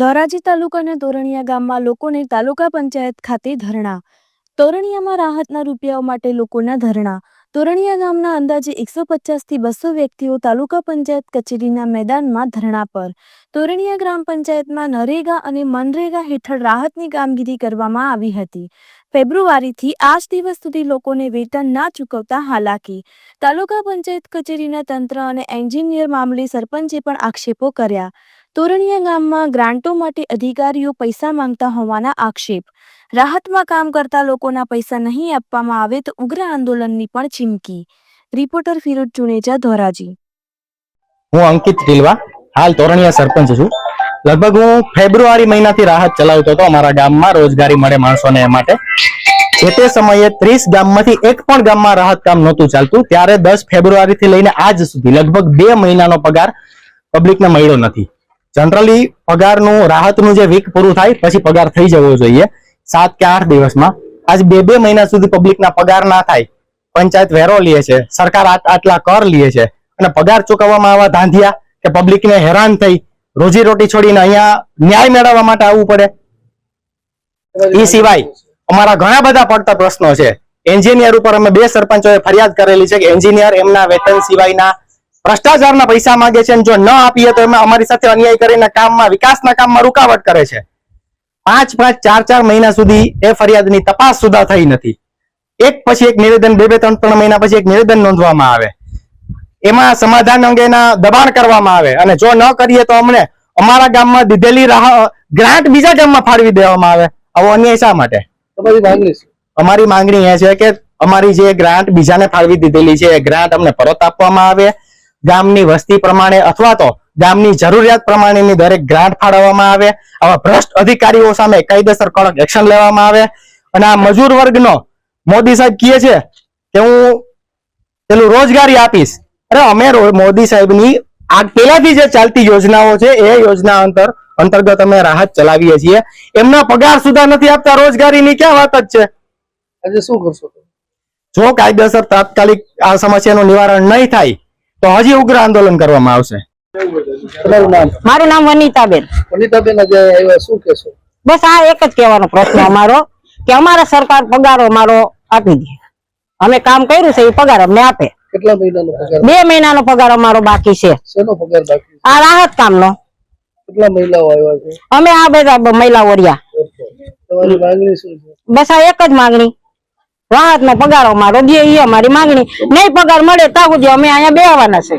ધોરાજી તાલુકાના તોરણિયા ગામમાં લોકોને તાલુકા પંચાયત ખાતે ધરણા. તોરણિયામાં રાહતના રૂપિયાઓ માટે લોકોના ધરણા. તોરણિયા ગામના અંદાજે એકસો પચાસથી બસો વ્યક્તિઓ તાલુકા પંચાયત કચેરીના મેદાનમાં ધરણા પર. તોરણિયા ગ્રામ પંચાયતમાં નરેગા અને મનરેગા હેઠળ રાહતની કામગીરી કરવામાં આવી હતી. ફેબ્રુઆરીથી આજ દિવસ સુધી લોકોને વેતન ના ચૂકવતા હાલાકી. તાલુકા પંચાયત કચેરીના તંત્ર અને એન્જિનિયર મામલે સરપંચે પણ આક્ષેપો કર્યા. તોરણિયા ગામમાં ગ્રાન્ટો માટે અધિકારીઓ પૈસા માંગતા હોવાના આક્ષેપ. રાહતમાં કામ કરતા લોકોના પૈસા નહીં આપવામાં આવે તો ઉગ્ર આંદોલનની પણ ચીમકી. રિપોર્ટર ફિરોજ ચુનેજા, ધોરાજી. હું અંકિત ઢીલવા, હાલ તોરણિયા સરપંચ છું. લગભગ હું ફેબ્રુઆરી મહિનાથી રાહત ચલાવતો હતો. અમારા ગામમાં રોજગારી મળે માણસોને એ માટે. જે તે સમયે ત્રીસ ગામમાંથી એક પણ ગામમાં રાહત કામ નહોતું ચાલતું. ત્યારે દસ ફેબ્રુઆરીથી લઈને આજ સુધી લગભગ બે મહિનાનો પગાર પબ્લિકને મળ્યો નથી. જનરલી પગારનું, રાહતનું જે વીક પૂરું થાય, પછી પગાર થઈ જવો જોઈએ. સાત કે આઠ દિવસમાં. આજ બે બે મહિના સુધી પબ્લિકના પગાર ના થાય. પંચાયત વેરો લે છે. સરકાર આટલા કર લે છે. અને પગાર ચૂકવવામાં આવા ધાંધિયા કે પબ્લિકને હેરાન થઈ, રોજી રોટી છોડીને અહીંયા ન્યાય મેળવવા માટે આવવું પડે. એ સિવાય અમારા ઘણા બધા પડતા પ્રશ્નો છે. એન્જિનિયર ઉપર અમે બે સરપંચોએ ફરિયાદ કરેલી છે કે એન્જિનિયર એમના વેતન સિવાયના ભ્રષ્ટાચારના પૈસા માંગે છે અને જો ન આપીએ તો એમાં અમારી સાથે અન્યાય કરીને કામમાં વિકાસના કામમાં રૂકાવટ કરે છે. પાંચ પાંચ ચાર ચાર મહિના સુધી એ ફરિયાદની તપાસ સુધા થઈ નથી. એક પછી એક નિવેદન બે બે ત્રણ ત્રણ મહિના પછી એક નિવેદન નોંધવામાં આવે. એમાં સમાધાન અંગેના દબાણ કરવામાં આવે અને જો ન કરીએ તો અમને અમારા ગામમાં દીધેલી રાહ ગ્રાન્ટ બીજા ગામમાં ફાળવી દેવામાં આવે. આવો અન્યાય શા માટે? અમારી માંગણી એ છે કે અમારી જે ગ્રાન્ટ બીજાને ફાળવી દીધેલી છે એ ગ્રાન્ટ અમને પરત આપવામાં આવે. ગામની વસ્તી પ્રમાણે અથવા તો ગામની જરૂરિયાત પ્રમાણેની દરેક ગ્રાન્ટ ફાળવવામાં આવે આવા ભ્રષ્ટ અધિકારીઓ સામે કાયદેસર કડક એક્શન લેવામાં આવે. અને આ મજૂર વર્ગનો મોદી સાહેબ કહે છે કે હું પેલું રોજગારી આપીશ. અરે અમે મોદી સાહેબની આ પેલાથી જે ચાલતી યોજનાઓ છે એ યોજના અંતર અંતર્ગત અમે રાહત ચલાવીએ છીએ. એમના પગાર સુધા નથી આપતા રોજગારીની ક્યાં વાત જ છે? આજે શું કરશો? જો કાયદેસર તાત્કાલિક આ સમસ્યાનું નિવારણ નહીં થાય તો હજી ઉગ્ર આંદોલન કરવામાં આવશે. મારું નામ વનિતાબેન. વનિતાબેન આજે શું કેશો બસ આ એક જ કહેવાનો પ્રશ્ન અમારો કે અમારા સરકાર પગાર અમારો આપી દે. અમે કામ કર્યું છે એ પગાર અમને આપે. કેટલા મહિનાનો પગાર? બે મહિનાનો પગાર અમારો બાકી છે. શેનો પગાર બાકી આ રાહત કામનો. કેટલા મહિલાઓ આવ્યા છે? અમે આ બધા મહિલા મહિલાઓ રહ્યા. તમારી માંગણી શું છે? બસ આ એક જ માંગણી. રાહત નો પગાર અમારો એ અમારી માંગણી. નહીં પગાર મળે ત્યાં સુધી અમે અહીંયા બેહવાના છે.